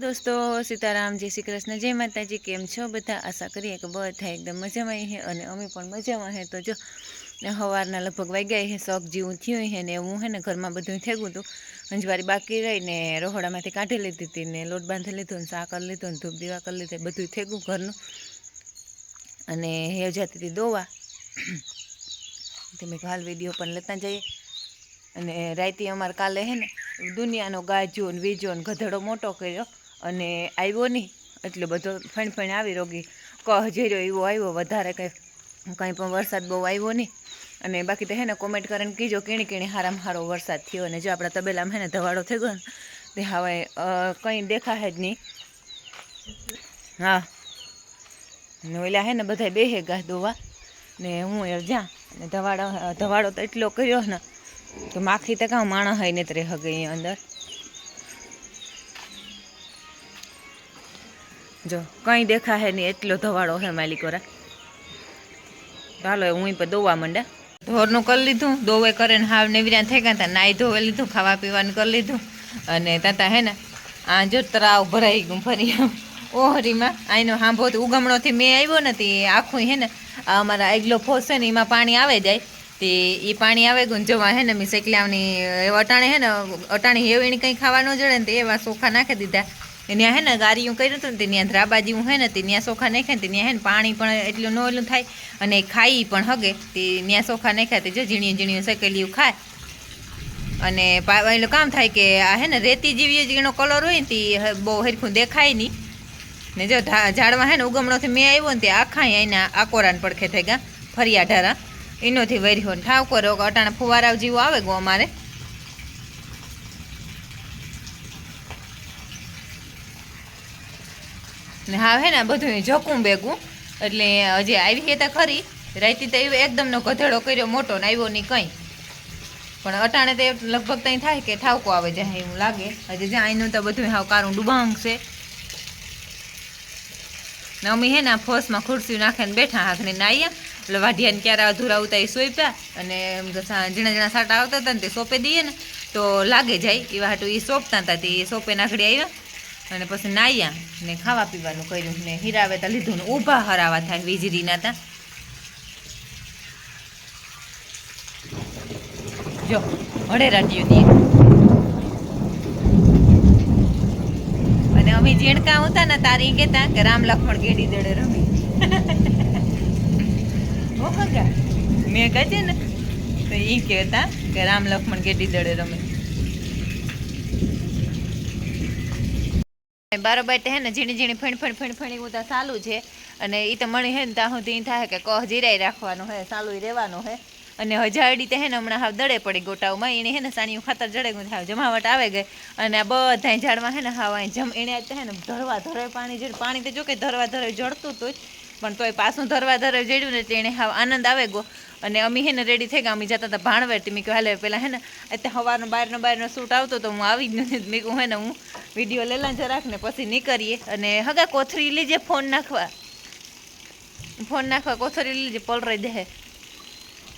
દોસ્તો, સીતારામ, જય શ્રી કૃષ્ણ, જય માતાજી, કેમ છો? બધા આશા કરીએ કે બધા એકદમ મજામાં હે અને અમે પણ મજામાં હે. તો જો સવારના લગભગ વાગ્યા હે, શોખ જેવું થયું હે ને હું હે ને ઘરમાં બધું થેગું હતું. અંજવારી બાકી રહીને રોહડામાંથી કાઢી લીધી હતી ને લોટ બાંધી લીધો ને શાક કરી લીધો ને ધૂપ દીવા કરી લીધી, બધું થેગું ઘરનું. અને હે જતી હતી દોવા. તમે હાલ વીડિયો પણ લેતા જઈએ. અને રાયતી અમારે કાલે હે ને દુનિયાનો ગાજો ને વીજો ને ગધેડો મોટો કર્યો. અને આવ્યો નહીં. એટલો બધો ફણ ફણ આવી રોગી. કહ જેર્યો એવો આવ્યો, વધારે કંઈ કંઈ પણ વરસાદ બહુ આવ્યો નહીં. અને બાકી તો હે ને કોમેન્ટ કરીને કીજો કીણી કીણી હારામ હારો વરસાદ થયો અને જો આપણા તબેલામાં હે ને ધવાડો થઈ ગયો ને, તે હવે કંઈ દેખાય જ નહીં. હા. ઓલા હે ને બધા બેહે ગા દોવા ને હું એ જા અને ધવાડો ધવાડો તો એટલો કર્યો ને, તો માખી તો કાં માણસ હોય ને તરે હગે અંદર. જો, કંઈ દેખા હે નહીં, એટલો ધવાળો હે માલિકોરા. ચાલો હું પણ દોવા માંડ્યા ઢોરનું કરી લીધું, દોવે કરીને હાવ નેવર્યા થઈ ગયા નાઈ ધોવે લીધું, ખાવા પીવાનું કરી લીધું. અને તાતા હે ને, આ જો તરાવ ભરાઈ ગયું ફરી ઓહરીમાં, આઈનો હાંભો ઉગમણોથી મેં આવ્યો નથી આખું હે ને અમારા આગલો ફોસ છે ને, એમાં પાણી આવે જાય. તે એ પાણી આવે ગયું જોવા હે ને મેં શેકલાવની અટાણે હે ને, અટાણી હેવણી કંઈ ખાવા ન જડે ને, તે એવા ચોખા નાખી દીધા. ત્યાં હે ને ગારીયું કર્યું હતું ને ત્યાં ધ્રાબા જેવું હોય ને ત્યાં ચોખા નાખ્યા ને ત્યાં હે ને પાણી પણ એટલું ન એટલું થાય અને ખાઈ પણ હગે. તે ત્યાં ચોખા નાખ્યા તે જો ઝીણીયું ઝીણીયું શેકેલીયું ખાય. અને એટલું કામ થાય કે આ હે ને રેતી જેવી ઝીણો કલર હોય ને તે બહુ હરખું દેખાય નહીં. ને જો ઝાડમાં હે ને ઉગમણોથી મેં આવ્યો ને તે આખા એના આકોરાને પડખે થઈ ગયા ફરિયા ઢારા એનોથી વર્યો ઠાવકો, રોગ, અટાણા ફુવારાવ જેવું આવે ગો અમારે. ને હા, હે ને બધું જકું ભેગું. એટલે હજી આવી હતી ખરી. રાયતી તો એકદમ નો ગધેડો કર્યો, મોટો ને આવ્યો નહીં કંઈ. પણ અટાણે તો લગભગ ત્યાં થાય કે ઠાવકો આવે જાય એવું લાગે. હજી જ્યાં અહીંનું તો બધું હાવ કારું ડુબાંગ છે. ને અમે હે ને ફોસમાં ખુરશી નાખીને બેઠા હાથને નાયા એટલે વાઢિયાને ક્યારે અધૂરા આવતા એ સોંપ્યા. અને ઝીણા ઝીણા સાટા આવતા હતા ને તે સોંપી દઈએ ને. તો લાગે જાય. એવા હાટું એ સોંપતા હતા તે સોંપે નાખડી આવ્યા. અને પછી નાયા ને ખાવા પીવાનું કર્યું ને હીરાવે તો લીધું ને ઊભા હરાવા થાય વીજળીના તા. જો હળે રાટ્યું દઈએ અને અમે જેણકા આવતા ને તારી કહેતા કે રામ લક્ષ્મણ ગેડી દડે રમી. મેં કહે ને, તો એ કહેતા કે રામ લક્ષ્મણ ગેડી દડે રમે. બારોબાર હે ને ઝીણી ઝીણી ફણ ફણ ફણ ફણી ત્યાં ચાલુ છે. અને એ તો મણી હે ને ત્યાં સુધી થાય કે કહ જીરાઈ રાખવાનું હે, ચાલુ રહેવાનું હે. અને હજારડી તે હે ને હમણાં હાવ દડે પડી ગોટાઓમાં. એને હે ને સાણીયું ખાતર જડે ગયું થાય જમાવટ આવે ગઈ. અને આ બધા ઝાડમાં હે ને હાવ જમ એને હે ને ધરવા ધરે પાણી જડ પાણી તો જો કે ધરવા ધરે જડતું હતું પણ તોય પાછું ધરવા ધરે જડ્યું ને તેણે હા આનંદ આવે ગયો અને અમે હે ને રેડી થઈ ગયા. અમે જતા હતા ભાણવેર મેં કહ્યું હાલે, પેલા હે ને અત્યારે સવારનો બહારનો બહારનો શૂટ આવતો તો હું આવી જ નથી. મેં કહું હે ને, હું વીડિયો લેલા જરાક ને પછી નીકળીએ. અને હગા કોથરી લીજે ફોન નાખવા. ફોન નાખવા, કોથરી લીજે પલરાઈ દે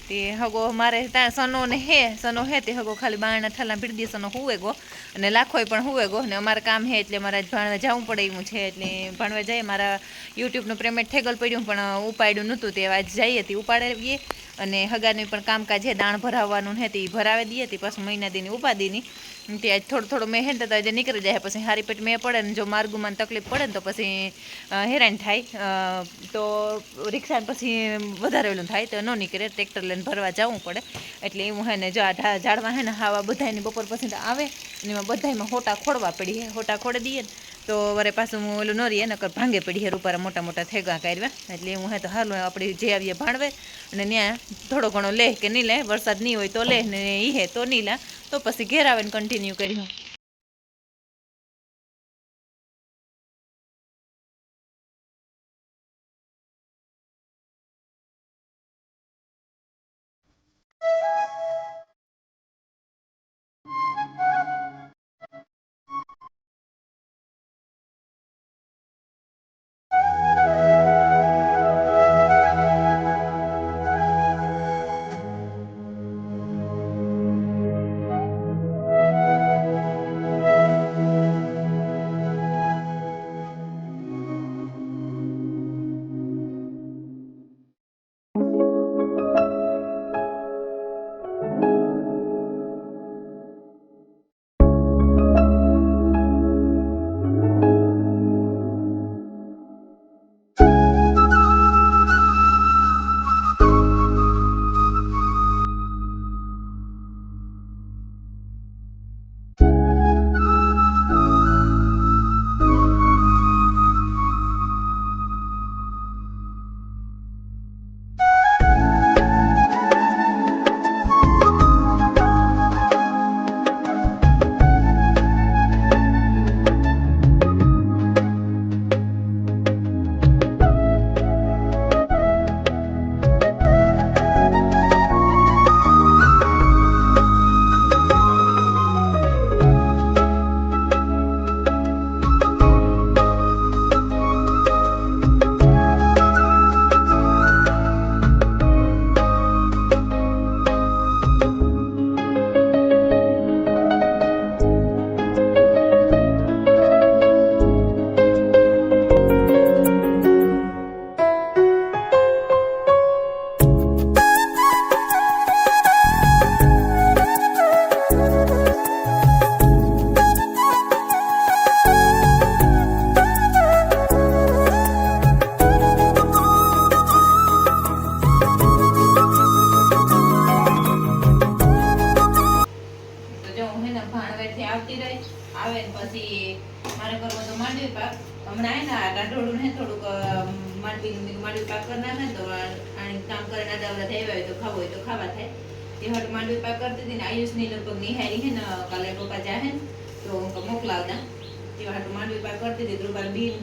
તે હગો મારે ત્યાં સનો ને હે, સનો હે તે હગો ખાલી બારણા ઠાલા ભીડ દે, સનો હુવે ગો. અને લાખોય પણ હુવે ગો, ને અમારે કામ હે એટલે મારા ભણવા જવું પડે એવું છે, એટલે ભણવા જઈએ. મારા યુટ્યુબનું પેમેન્ટ ઠેગલ પડ્યું, પણ ઉપાડ્યું નહોતું તે, આજ જઈએ તે ઉપાડીએ. અને હગાનું પણ કામકાજ છે દાણ ભરાવવાનું હે તે ભરાવી દઈએ, તે પાછું મહિના દીની ઉપાદીની તે થોડો થોડું મહેનત હતા જે નીકળી જાય, પછી હારી પેટ મેં પડે જો માર્ગમાં તકલીફ પડે ને તો પછી હેરાન થાય. તો રિક્ષા પછી વધારે ઓલું થાય તો ન નીકળે, ટ્રેક્ટર લઈને ભરવા જવું પડે. એટલે એવું હે ને જો આ ઝાડમાં હે ને હાવા બધાની બપોર પછી તો આવે ને એમાં બધામાં હોટા ખોડવા પડી હોટા ખોડી દઈએ ને તો વરે પાછું હું ઓલું નરી એને કર ભાંગે પડી હેર ઉપર મોટા મોટા થેગા કર્યા એટલે હું હે તો હાલ આપણે જે આવીએ ભાણવે, અને ત્યાં થોડો ઘણો લે કે નહીં લે, વરસાદ નહીં હોય તો લે, ને એ હે તો નહીં લે. તો પછી ઘેર આવે ને કન્ટિન્યુ કર્યું.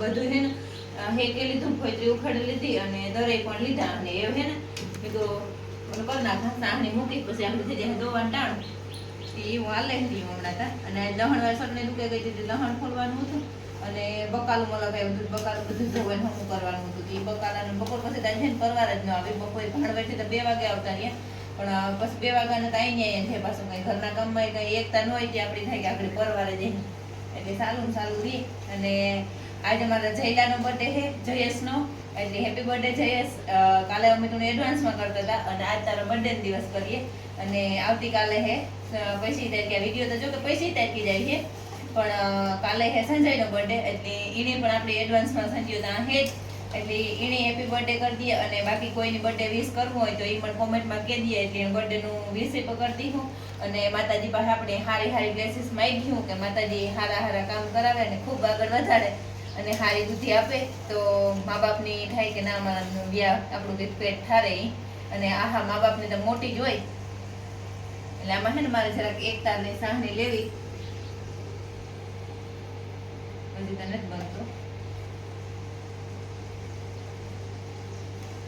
બધું હે ને હેકે લીધું ફોતરી ઉખાડી લીધી અને દરે પણ લીધા અને એ હે ને કીધું ઓલું કરી નાખા સાહણી મૂકી, પછી આપણે થઈ જાય દોવાનું ટાણ. એ હું હાલે હતી હમણાં તા. અને દહણ વાસણને દુકે ગઈ હતી દહણ ખોલવાનું હતું અને બકાલું મલગાવ્યું હતું, બકાલું બધું ધોવે હમું કરવાનું હતું. એ બકાલાને બપોર પછી ત્યાં જઈને પરવાર જ ન આવી. બપોરે ભાણવેરથી તો બે વાગે આવતા રહ્યા. પણ પછી બે વાગ્યાને તો અહીં અહીંયા છે પાછું કઈ ઘરના કામમાં કઈ એકતા ન હોય તે આપણી થાય કે આપણે પરવારે જઈને. એટલે સારું સારું રહી અને આજે મારા જયલાનો બર્થડે છે, જયેશનો. એટલે હેપી બર્થડે જયેશ. કાલે અમે તને એડવાન્સમાં કરતા હતા અને આજ તારો બર્થડે દિવસ કરીએ. અને આવતીકાલે હે પૈસી તારીખે વીડિયો તો જો કે પૈસી તારીખે જાય છે પણ કાલે હે સંજયનો બર્થડે એટલે એને પણ આપણે એડવાન્સમાં સંજય ત્યાં હે એટલે એને હેપી બર્થડે કરી દઈએ અને બાકી કોઈની બર્થડે વિશ કરવું હોય તો એ પણ કોમેન્ટમાં કહી દઈએ એટલે બર્થડેનું વિશ પણ કરતી હું અને માતાજી પાસે આપણે હારી હારી બ્લેસીસ માંગ્યું કે માતાજી હારા હારા કામ કરાવે અને ખૂબ આગળ વધારે. અને હારી બુદ્ધિ આપે, તો મા બાપની થાય કે ના મારા વ્યાહ આપણું કંઈક પેટ ઠારે અને આહા મા બાપને તો મોટી જ હોય. એટલે આમાં છે ને મારે જરાક એક તારની સાહને લેવી. હજી તને જ બનતો.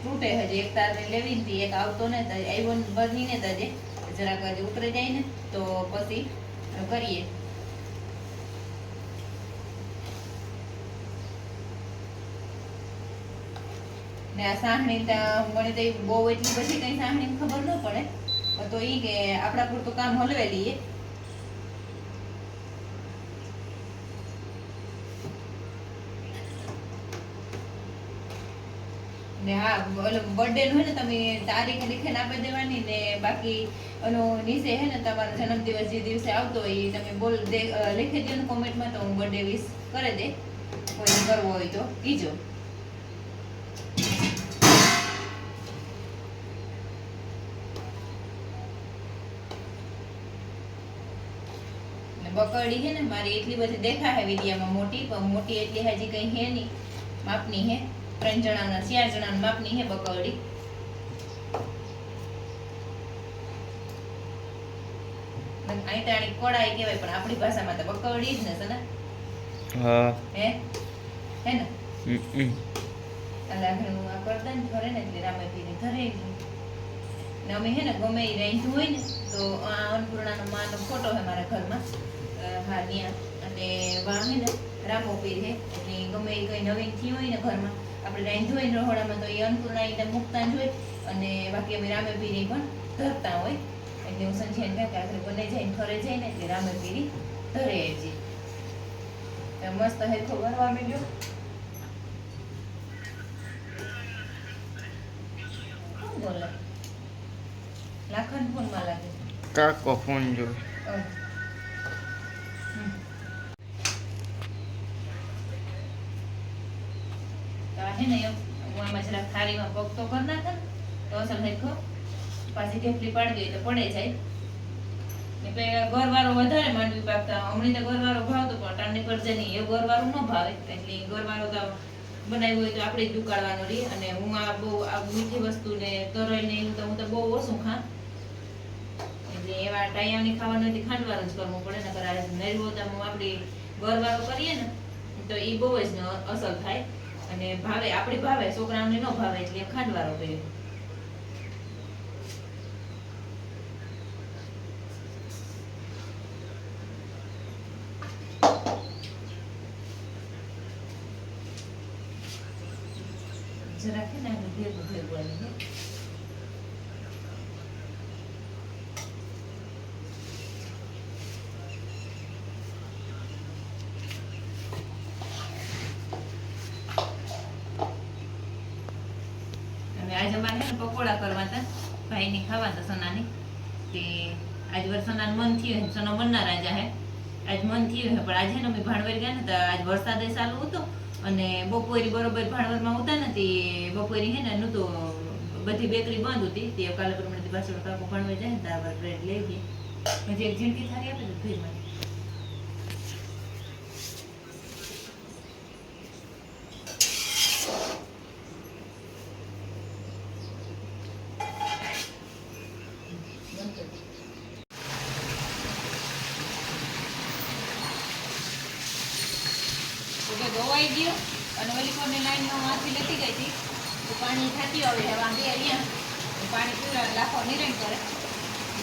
તૂટે હજી એક તારની લેવી હતી એક આવતો ને આવ્યો બની ને તજે જરાક હજી ઉતરે જાય ને, તો પછી કરીએ. ને આ સાહણી મને તો બહુ એટલી બધી કંઈ સાહણી ખબર ન પડે. તો એ કે આપણા પૂરતું કામ હલવે લઈએ. ને હા બર્થડે નું હોય ને તમે તારીખ લીખીને આપી દેવાની ને બાકી ઓલો નીચે હે ને તમારો જન્મદિવસ જે દિવસે આવતો હોય ઈ તમે બોલ દે લખી દો કોમેન્ટમાં તો હું બર્થડે વિશ કરી દે. કોઈ કરવો હોય તો કીજો બકરડી છે ને મારી એટલી બધી દેખા હે વિડીયામાં મોટી પણ મોટી એટલી હજી કઈ હે નહીં. માપની હે ત્રણ જણાના ચાર જણાના માપની હે બકરડી આઈટાણી કોડાઈ કહેવાય પણ આપણી ભાષામાં તો બકરડી જ ને. સના હા. હે? હે ને. એટલે હું આ કરતા ને ઘરે ને એટલે રામે પીને ઘરે ને અમે હે ને ગમે એ રાંધ્યું હોય ને તો આ અન્નપૂર્ણાનો માનો ફોટો હે મારા ઘરમાં. હા ત્યાં. અને વા ને? રામો પીર હે? એટલે ગમે એ કંઈ નવીન થયું હોય ને ઘરમાં આપણે રાંધ્યું હોય રહોડામાં તો એ અન્નપૂર્ણા એને મૂકતા જ હોય. અને બાકી અમે રામે પીરી પણ ધરતા હોય. એટલે હું સંજયને કહે કે આપણે બને જઈને ઘરે જઈને એટલે રામે પીરી ધરે હજી મસ્ત હેરખો ભરવા માંડ્યો બોલે? લાખન ફોનમાં લાગે. કાકો ફોન જો હે ને હું આમાં જરાક થાળીમાં પગ તો કરી નાખે તો અસલ હેરખો પાછી ઢેફલી પાડી દઈએ તો પડે જાય. પેલા ગોરવારો વધારે માંડવી પાકતા હમણાં તો ગોરવારો ભાવતો, પણ ટાંડી પર છે નહીં એ ગોરવારો ન ભાવે. એટલે ગોરવારો તો બનાવ્યું હોય તો આપણે જ દુકાળવાનો રહી અને હું આ બહુ, આ મીઠી વસ્તુ ને તરોઈ ને એવું તો હું તો બહુ ઓછું ખા એટલે એવા ટાયાની ખાવાનું તો ખાંડવાનું જ કરવું પડે ને કદાચ નરવો તો હું આપણે ગોરવારો કરીએ ને, તો એ બહુ જ અસર થાય. અને ભાવે આપણે ભાવે છોકરાઓને ન ભાવે એટલે ખાંડવારો કર્યો જરાક છે ને આને ભેગું ભેગું આને હો. અને આજે અમારે છે ને પકોડા કરવા હતા ભાઈની ખાવા હતા સનાની. તે આજ વાર સનાનું મન થયું સનો મનના રાજા હે. આજ મન થયું હે, પણ આજે ને અમે ભાણવેર ગયા ને તો આજ વરસાદ ચાલુ હતો અને બપોરી બરોબર ભાણવરમાં હતા ને તે બપોરી હે ને નહોતો બધી બેકરી બંધ હતી. તે કાલે પ્રમાણે પાછળ કાકો ભાણવર જાય ને બ્રેડ લઈ ગઈ પછી એક ઝીણકી આપે આપી દે ભીડમાં જો ધોવાઈ ગયું અને ઓલી કોને લાઈનમાં માંથી લેતી ગઈ હતી તો પાણી થતી હવે હવે આમ બે અહીંયા પાણી પીવડાવે લાખો નિરણ કરે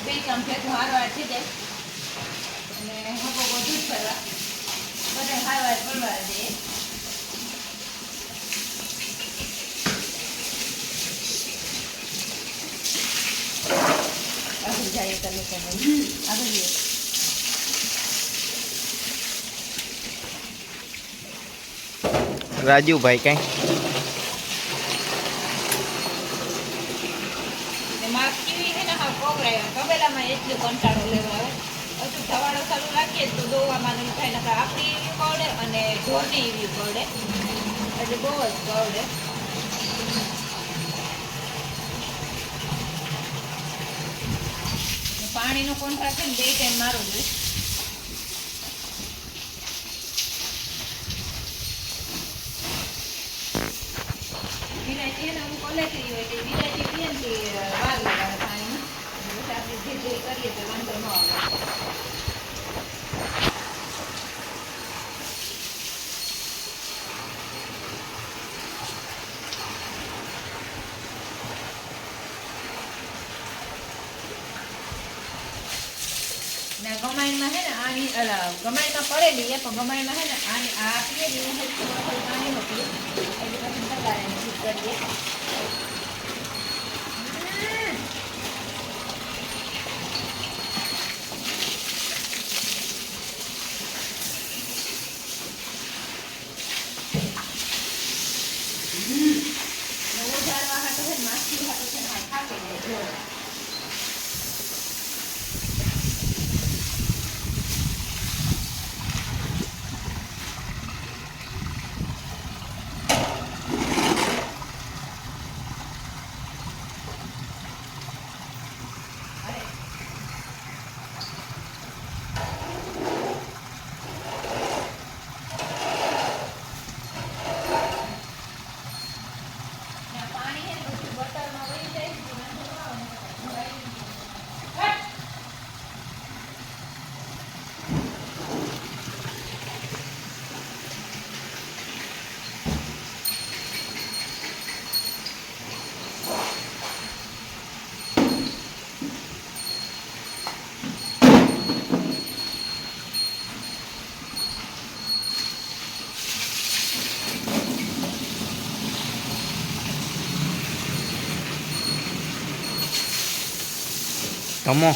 બે કામ ભેગું હારવાર થઈ જાય અને હબો બધું જ કરવા બધા હારવાર કરવા દે આગળ જાય તમે તમે આગળ જઈએ રાજુભાઈ કાંઈ ને માપ કેવી છે ને હા કોકરાય કબેલામાં એટલું કંટાળો લેવા આવે હજુ ધવાડો ચાલુ રાખીએ તો દોવામાં ને થાય નકર આપણી કવડે અને ઢોરની એવી કવડે એટલે બહુ જ કવડે પાણીનો કોન્ટ્રાક્ટ છે ને, બે ટાઈમ મારો જોઈએ વિલાયતી એને હું ઓલેથી હોય તે વિલાયતી પીએ ને વાર લગાવે પાણીમાં પછી આપણે જે જે કરીએ તો વાંધો ન આવે ને ગમાઈમાં હે ને અલા પડેલી એ પણ ગમાણીમાં હે ને આની આ પીએ ને એને થોડો થોડો પાણીનો એટલે પછી તગારે ને કરીએ હમ. નવો ઝાડવા હાટો છે ને માસી હાટો છે ને આ થાકી જાય જો. ને આ પાણી છે ને બધું બટરમાં વહી જાય છે, વાંધો ન આવે ને ભરાઈ જાય. હટ! તમો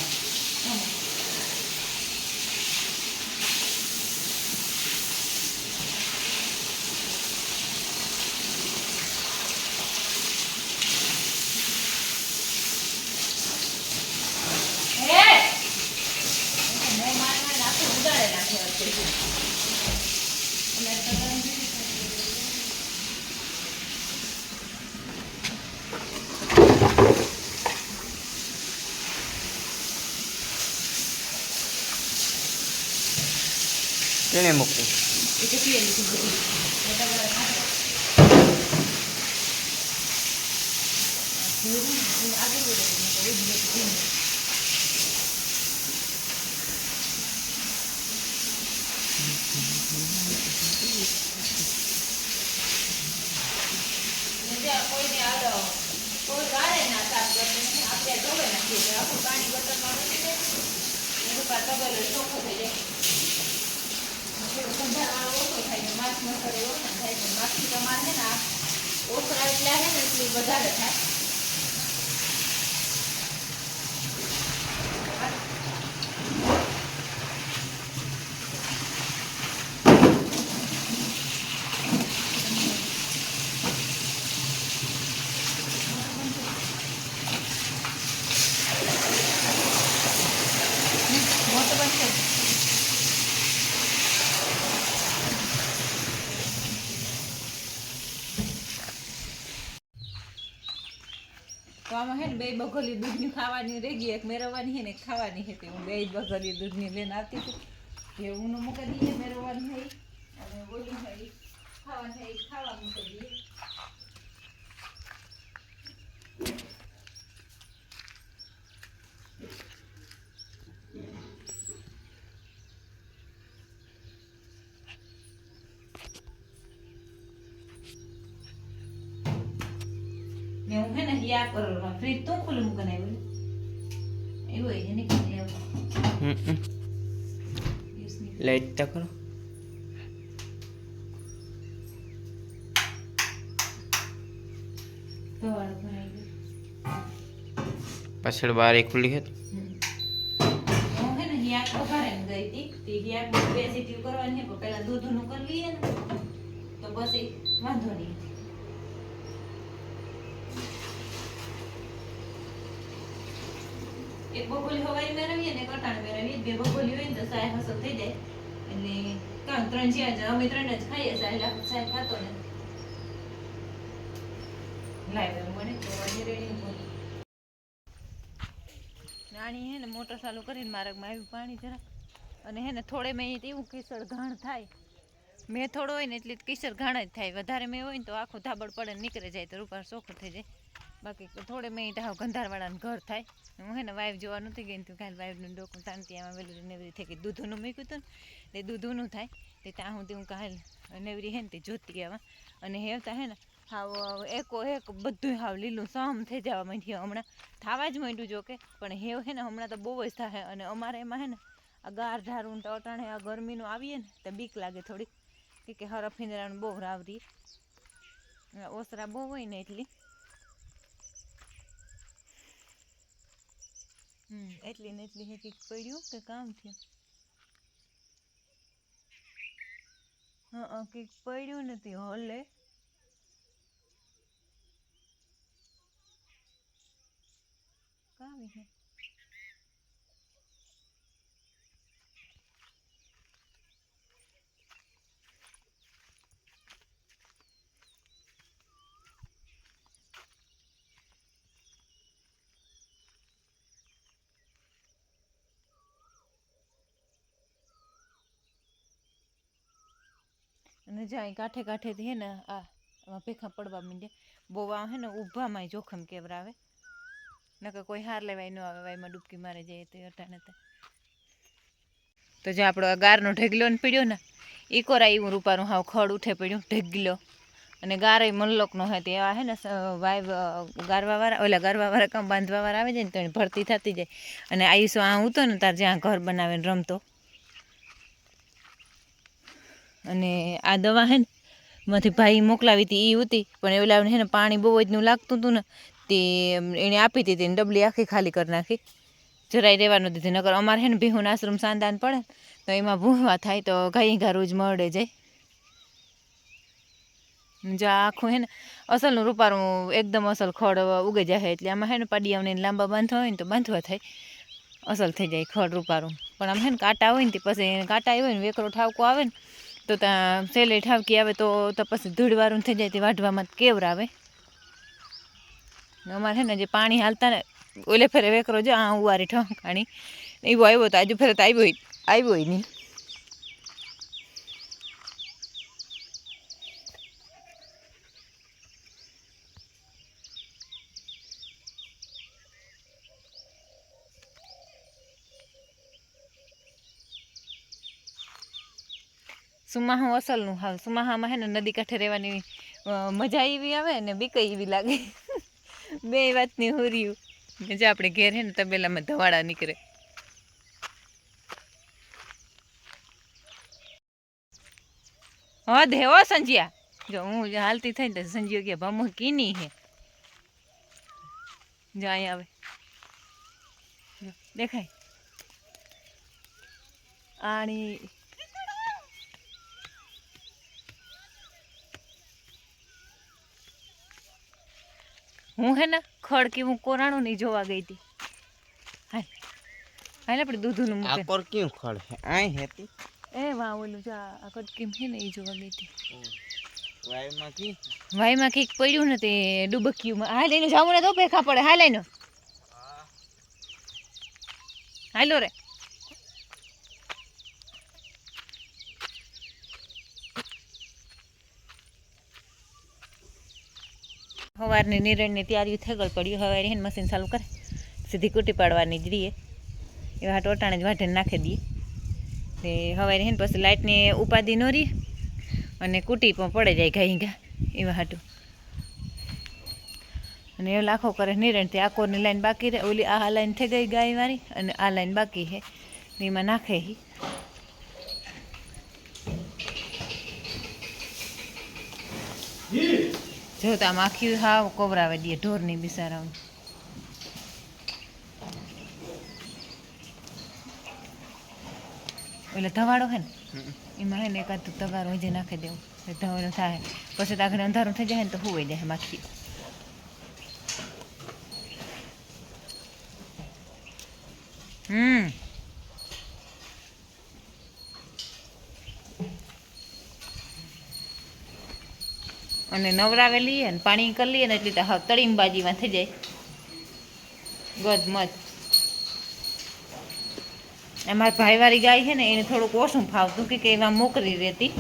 હે! મોં મારમાં નાખે, ઉડાડે નાખે અત્યારે. એટલે તગારી નથી થતી. કેને મૂકવું એ તો પીએ લીધું બધું. એ તગારે નાખે. ભેરું ને એ આગળ વળે ને તો એ જ બધું પીને. ને ત્યાં કોઈને આડો કોઈ ગાળે ના સાફ કરતું નથી. આપણે ધોવે નાખીએ તો આખું પાણી બટનમાં વહી જાય. એનું પા તગેલો ચોખ્ખો થઈ જાય. થોડો સંભાળવાળો ઓછો થાય ને માસ મસાલો ઓછા થાય પણ માખી તમારે છે ને આ ઓછા એટલા છે ને એટલું વધારે થાય બનશે તો આમાં હે ને બે બગોલી દૂધની ખાવાની રહી ગઈ. એક મેરવવાની છે ને ખાવાની હે. તે હું બે જ બગોલી દૂધની લઈને આવતી હતી. એ ઊનું મૂકી દઈએ, મેરવવાની હોય અને ઓલી હોય ખાવાની ખાવા મૂકી દઈએ. યા કરો ફ્રીજ તું ખુલ્લું મૂકીને આવ્યું એવું હોય છે નીકળી લેવું હમ યુસની લાઈટ તો કરો ધોવાળો ભરાઈ ગયો પાછળ બાર એક ખુલ્લી હતી હું હે ને હિયાક વઘારે ગઈ હતી તે હિયાક બે સીટીઓ કરવાની છે પણ પેલા દૂધનું કરી લઈએ ને તો પછી વાંધો નહીં બગોલી હવાઈ મેળવીએ ને કટાણ મેળવીએ બે બગોલી હોય ને તો સાહેબ હસલ થઈ જાય. એટલે ત્રણ ત્રણ જ્યાં જ, અમે ત્રણ જ ખાઈએ સાહેબ સાહેબ ખાતો ને. નાની હે ને, મોટર ચાલુ કરીને માર્ગમાં આવ્યું પાણી જરા અને હે ને, થોડે મેં એવું કિસળ ઘાણ થાય. મેં થોડો હોય ને, એટલે કિસળ ઘાણ જ થાય. વધારે મેં હોય ને તો આખું ધાબળ પડે નીકળી જાય તો રૂપાર ચોખ્ખું થઈ જાય. બાકી થોડે મેં ટાવ ગંધારવાળાનું ઘર થાય. હું હે ને વાઈફ જોવા નથી ગઈ તું કાલે વાઈફનું ડોકું તાંતિયામાં વેલું નેવરી થઈ ગઈ દૂધનું મૂક્યું હતું ને તે દૂધનું થાય. તે ત્યાં હું હું કાલ નેવરી હે ને તે જોતી આવા. અને હેવતા હે ને, હાવ એકો એક બધું હાવ લીલું સમ થઈ જવા માંડ્યું હમણાં. થવા જ માંડ્યું જો કે પણ હેવ હે ને હમણાં તો બહુ જ થાય અને અમારે એમાં હે ને, આ ગાર ધારું તો અટાણે આ ગરમીનું આવીએ ને, તો બીક લાગે થોડીક. કે હરફ બહુ રાવરી ઓસરા બહુ હોય ને એટલી. હમ, એટલી ને એટલી હે કંઈક પડ્યું કે કામ થયું? હા, કંઈક પડ્યું નથી હલે. કાવી હે? અને જાય કાંઠે કાંઠેથી હે ને, આ ભેખા પડવા માંડે બહુ આ હે ને ઊભામાં જોખમ કેવરાવે. નકર કોઈ હાર લેવાય ન આવે, વાયમાં ડૂબકી મારે જાય તો અટાણે તો તો જે આપણો ગારનો ઢગલો ને પીડ્યો ને એ કોરા એવું રૂપારું હાવ ખડ ઉઠે પડ્યું, ઢેગલો. અને ગારે મલ્લોકનો હોય તે એવા હે ને વાય ગારવાવાળા ઓલા ગારવાવાળા કામ બાંધવાવાળા આવે જાય ને, તો એની ભરતી થતી જાય. અને આયુષો આ ઉતો ને, તાર જ્યાં ઘર બનાવીને રમતો અને આ દવા હે ને માંથી ભાઈ મોકલાવી હતી એ હતી પણ એ લાવીને હે ને પાણી બહુ જ લાગતું હતું ને, તે એણે આપી હતી તેને ડબલી આખી ખાલી કરી નાખી. જરાય રહેવાનું દીધી નકર અમારે હે ને ભીહુના આશ્રમ સાંદાન પડે તો એમાં ભૂંવા થાય તો ઘાઈ ઘા રોજ મળે જાય. જો આખું હે ને અસલનું રૂપારું એકદમ અસલ ખડ ઉગે જાય એટલે આમાં હે ને પાડિયાઓને લાંબા બાંધવા હોય ને તો બાંધવા થાય. અસલ થઈ જાય ખડ રૂપારું. પણ આમ હે ને કાંટા હોય ને તે પછી કાંટા હોય ને વેકરો ઠાવકો આવે ને તો ત્યાં સેલે ઠાવકી આવે તો તો પછી ધૂળવાળું થઈ જાય તે વાઢવામાં કેવરાવે અમારે છે ને જે પાણી હાલતા ને, ઓલે ફેરે વેકરો જો આ ઉવારી ઠંકાણી. એવો આવ્યો તો આજુ ફેરે તો આવ્યો આવ્યો નહીં. સુમાહું અસલનું હાવ સુમાહામાં હે ને નદી કાંઠે રહેવાની અ, મજા એવી આવે ને બીક એવી લાગે. બે વાતની હુર્યું ને જો આપણે ઘેર હે ને તબેલામાં ધવાડા નીકળે. હદ હે હો સંજિયા. જો હું જે હાલતી થઈ ને તો સંજીઓ કે ભમો કીની હે. જો અહીંયા આવે. જો, દેખાય. આણી હું હે ને ખડ કે હું કોરાણું નહીં જોવા ગઈ હતી. હાલ હાલ આપણે દૂધનું મૂકે. પર ક્યું ખડ હે આય હેતી એ વાહ ઓલું જા આ કટકીમ છે ને એ જોવા ગઈ હતી. વાયમાં કી? વાયમાં પડ્યું ને તે ડુબક્યું હાલ એને જાવું ને તો ભેખા પડે. હાલ એનો. હાલો રે. સવારની નિરણની તૈયારી થઈ ગઈ પડ્યું હવે એને મશીન ચાલુ કરે, સીધી કૂટી પાડવાની જ રહીએ એવા ટોટાણે જ વાઢીને નાખી દઈએ. તે હવે એને પછી લાઇટની ઉપાધિ ન રહી અને કૂટી પણ પડે જાય ઘાઈ ઘા, એવા હાટું. અને એ લાખો કરે નિરણ તે કોરની લાઈન બાકી રહે, ઓલી આ લાઈન થઈ ગઈ ગાય વાળી અને આ લાઈન બાકી છે એમાં નાખે હી. જો તો આમ આખી હાવ કોવરાવે દઈએ ઢોરની બિસારાውን એટલે ધવાડો હે ને એમાં હે ને એકાદ તગારો હજી નાખી દેવું. ધવાડો થાય. પછી તો આગળ અંધારું થઈ જાય ને તો હુવાઈ જાય માખી. હમ. અને નવરાવે લઈએ ને પાણી કરી લઈએ ને એટલે તો હાવ તળીમ બાજીમાં થઈ જાય. ગદમત અમારી ભાઈવાળી ગાય છે ને, એને થોડુંક ઓછું ફાવતું કે એમાં મોકરી રહેતી.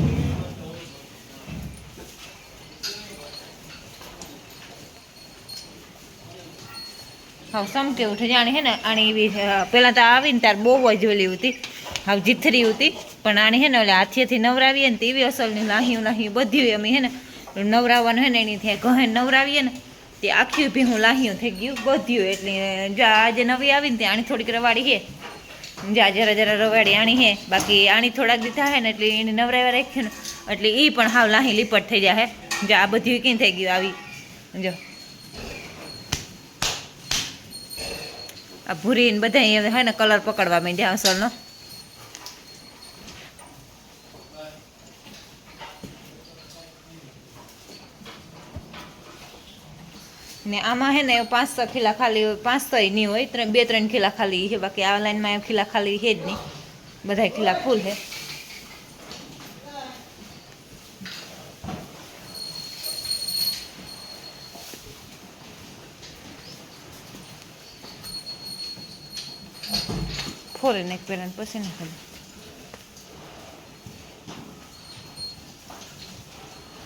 હાવ સમકે ઉઠે જાણે છે ને આની એવી પહેલાં તો આવીને તાર બહુ જ ઓલી હતી. હાવ જીથરી હતી. પણ આની છે ને, ઓલે હાથીએથી નવરાવીએ ને તેવી અસલની લાહી લાહી બધી અમે છે ને નવરાવવાનું હોય ને, એની ત્યાં ગહે નવરાવીએ ને, તે આખી ભીહું લાહ્યું થઈ ગયું બધ્યું એટલે આજે નવી આવીને ત્યાં આણી થોડીક રવાડી હે. જા જરા જરા રવાડી આણી હે, બાકી આણી થોડાક દી થાય ને, એટલે એને નવરાવ્યા રાખ્યું ને, એટલે એ પણ હાવ લાહી લીપટ થઈ જાય હે. જા આ બધું કેમ થઈ ગયું આવી? જો. આ ભૂરી ને બધા અહીંયા હે ને, કલર પકડવા માંડ્યા અસલનો. ને આમાં હે ને પાંચ છ ખીલા ખાલી પાંચ છ નહીં હોય, ત્રણ, બે, ત્રણ ખીલા ખાલી છે બાકી આ લાઈનમાં ખીલા ખાલી છે જ નહીં. બધા ખીલા ફૂલ છે ફોરેન એક પેલા પછી ને ખાલી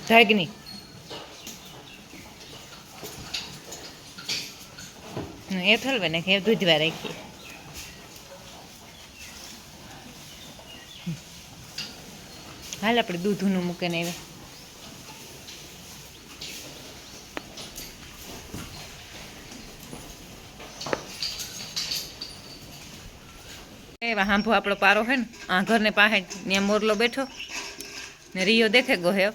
જાગની એ થલવે ને કે દૂધવા રાખીએ. હાલ આપણે દૂધનું મૂકીને આવે એવા હાંભો આપણો પારો હે ને, આ ઘરને પાસે ત્યાં મોરલો બેઠો. ને રિયો દેખે ગો હે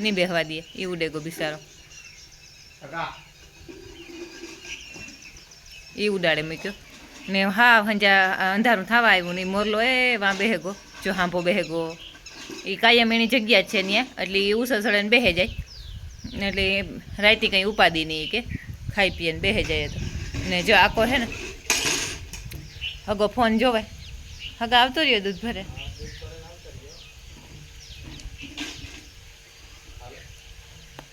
નહીં બેહવા દે એ ઉડે ગો બિચારો. એ ઉડાડે મૂક્યો. ને હા, હંજા, અંધારું થવા આવ્યું ને મોરલો, એ, વાં બેહેગો, જો હાંભો બેહેગો. એ કાયમ એની જગ્યા છે ત્યાં એટલે એ ઉસળસળે બેહે જાય. ને એટલે રાયતી કંઈ ઉપાદી નહીં કે, ખાઈ પીએ ને બેહે જાય તો. ને જો આખો હે ને, હગો ફોન જોવે. હગા આવતો રહ્યો દૂધ ભરે.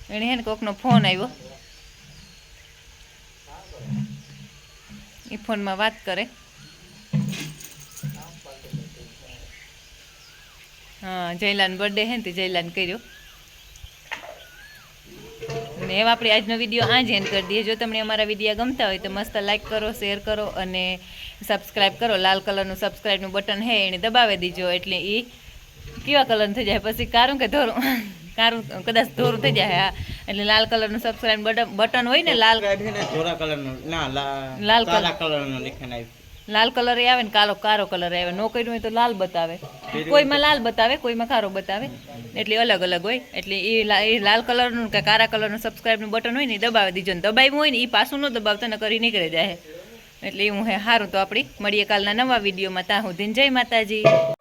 એને હે ને કોકનો ફોન આવ્યો એ ફોનમાં વાત કરે. હા, જયલાન બર્થડે હે ને તે જયલાન કર્યો. ને એવા આપણે આજનો વીડિયો આ જ એન્ડ કરી દઈએ. જો તમને અમારા વીડિયો ગમતા હોય તો મસ્ત લાઈક કરો શેર કરો અને સબસ્ક્રાઈબ કરો. લાલ કલરનું સબસ્ક્રાઈબનું બટન હે એને દબાવી દીજો. એટલે એ કેવા કલર થઈ જાય? પછી કારું કે ધોરું? કારું કદાચ ધોરું થઈ જાય એટલે લાલ કલરનું સબસ્ક્રાઈબ બટન બટન હોય ને લાલ ધોરા કલર ના લાલ કલર. નું આવ્યું લાલ કલર આવે ને કાલો કારો કલર આવે. નો કર્યું હોય તો લાલ બતાવે. કોઈમાં લાલ બતાવે કોઈમાં કારો બતાવે. એટલે અલગ અલગ હોય. એટલે એ લાલ એ લાલ કલરનું કે કારા કલરનું સબસ્ક્રાઈબનું બટન હોય ને એ દબાવી દીજો ને. દબાવ્યું હોય ને એ પાછું ન દબાવતા ને કરી નીકળી જાય. એટલે એવું હે સારું તો આપણી મળીએ કાલના નવા વિડીયોમાં. ત્યાં સુધી જય માતાજી.